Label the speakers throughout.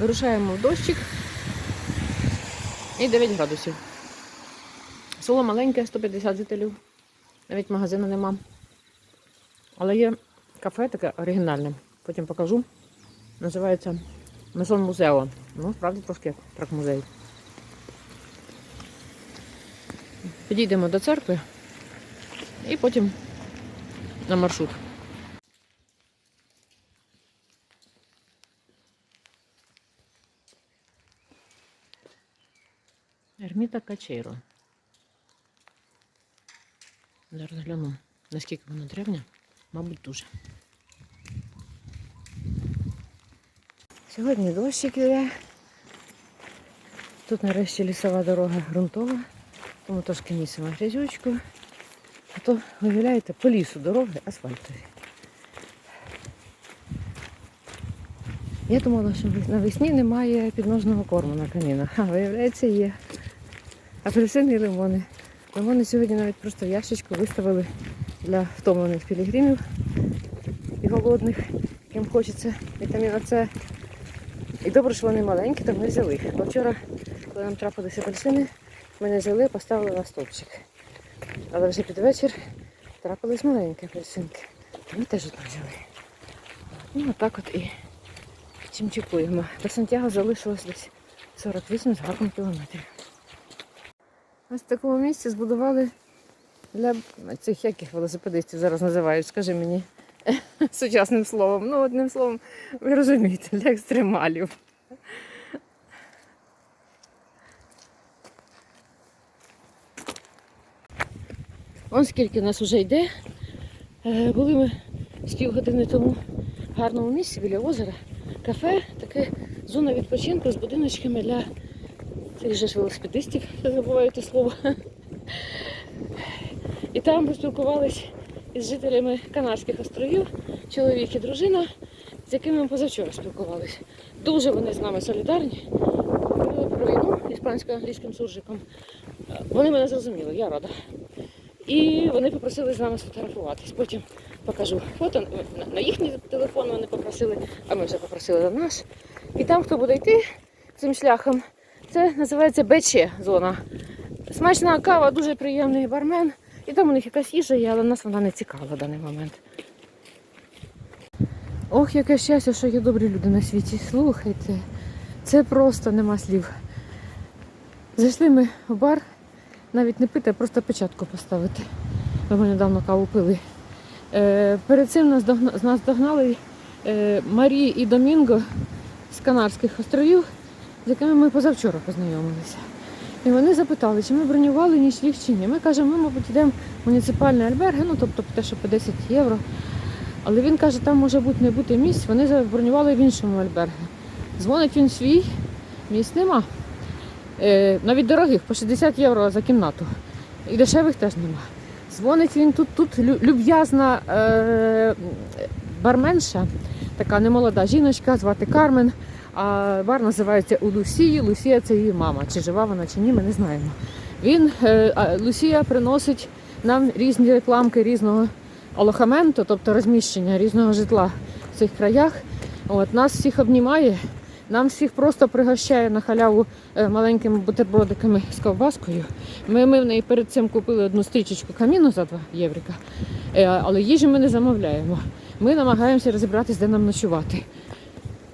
Speaker 1: Вирушаємо в дощик. І 9 градусів. Село маленьке, 150 жителів. Навіть магазину нема. Але є кафе таке оригінальне. Потім покажу. Називається Месон Музео. Ну, справді трошки як музей. Підійдемо до церкви і потім на маршрут. Ерміта Качейро. Зараз гляну, наскільки вона древня. Мабуть, дуже. Сьогодні дощик іде. Тут нарешті лісова дорога ґрунтова, тому трошки місимо грязючку. А то, виявляєте, по лісу дороги асфальтові. Я думала, що навесні немає підножного корму на камінах. А виявляється, є. Апельсини і лимони. Лимони сьогодні навіть просто в ящичку виставили для втомлених пілігримів і голодних, яким хочеться вітаміна С. І добре, що вони маленькі, то ми взяли їх. Вчора, коли нам трапилися апельсини, ми не взяли, поставили на стовпчик. Але вже під вечір трапились маленькі апельсинки. Ми теж одну взяли. Ну, отак от і чимчикуємо. До Сантьяго залишилось десь 48 з гаком кілометрів. Ось в такому місці збудували для цих яких велосипедистів зараз називають, скажи мені сучасним словом. Ну, одним словом, ви розумієте, для екстремалів. Он скільки нас вже йде. Е, Були ми з півгодини тому в гарному місці біля озера. Кафе, таке зона відпочинку з будиночками для же ж велосипедистів, не забуваю те слово. І там поспілкувались із жителями Канарських островів, чоловік і дружина, з якими ми позавчора спілкувалися. Дуже вони з нами солідарні. Говорили про війну іспансько-англійським суржиком. Вони мене зрозуміли, я рада. І вони попросили з нами сфотографуватись. Потім покажу фото на- їхній телефон вони попросили, а ми вже попросили на наш. І там, хто буде йти цим шляхом, це називається БЧ зона. Смачна кава, дуже приємний бармен. І там у них якась їжа є, але нас вона не цікава в даний момент. Ох, яке щастя, що є добрі люди на світі. Слухайте, це просто нема слів. Зайшли ми в бар, навіть не пити, а просто печатку поставити. Бо Ми недавно каву пили. Е, перед цим нас догна- нас догнали е, Марі і Домінго з Канарських островів, з якими ми позавчора познайомилися. І вони запитали, чи ми бронювали нічліг чи ні. Ми кажемо, ми, мабуть, йдемо в муніципальний альберг, ну тобто те, що по 10 євро. Але він каже, там може бути не бути місць. Вони забронювали в іншому альбергі. Дзвонить він свій, місць нема. Е, навіть дорогих, по 60 євро за кімнату. І дешевих теж нема. Дзвонить він тут, тут люб'язна е, барменша, така немолода жіночка, звати Кармен. А бар називається у Лусії. Лусія це її мама. Чи жива вона, чи ні, ми не знаємо. Він, е, Лусія приносить нам різні рекламки різного алохаменту, тобто розміщення різного житла в цих краях. От, нас всіх обнімає, нам всіх просто пригощає на халяву е, маленькими бутербродиками з ковбаскою. Ми, ми в неї перед цим купили одну стрічечку каміну за 2 єврика, Е, але їжі ми не замовляємо. Ми намагаємося розібратися, де нам ночувати.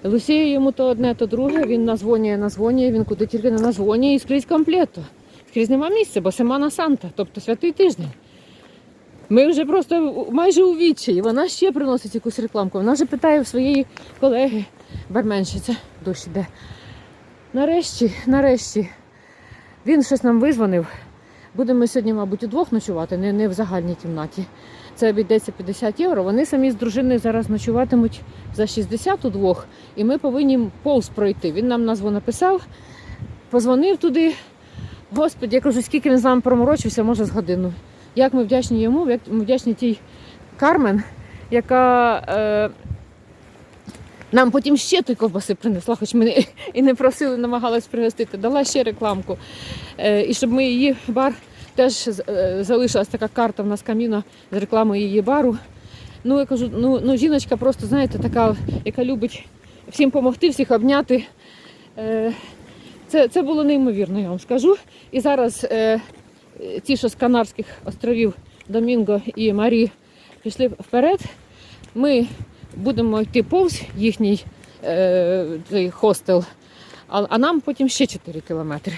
Speaker 1: Лусія йому то одне, то друге, він назвонює, назвонює, він куди тільки не назвонює і скрізь комплекту. Скрізь нема місця, бо Семана Санта, тобто святий тиждень. Ми вже просто майже у відчаї. Вона ще приносить якусь рекламку. Вона вже питає в своєї колеги, барменщиця, дощ іде. Нарешті, нарешті, він щось нам визвонив. Будемо сьогодні, мабуть, удвох ночувати, не, не в загальній кімнаті. Це обійдеться 50 євро. Вони самі з дружиною зараз ночуватимуть за 60 удвох, і ми повинні повз пройти. Він нам назву написав, позвонив туди. Господи, я кажу, скільки він з нами проморочився, може з годину. Як ми вдячні йому, як ми вдячні тій Кармен, яка е, нам потім ще той ковбаси принесла, хоч ми і не просили, намагалась пригостити, дала ще рекламку. Е, і щоб ми її бар теж е, залишилась така карта в нас каміна з рекламою її бару. Ну, я кажу, ну, ну жіночка просто, знаєте, така, яка любить всім допомогти, всіх обняти. Е, це, це було неймовірно, я вам скажу. І зараз ті, що з Канарських островів Домінго і Марі пішли вперед. Ми будемо йти повз їхній е, цей хостел, а, а нам потім ще 4 кілометри.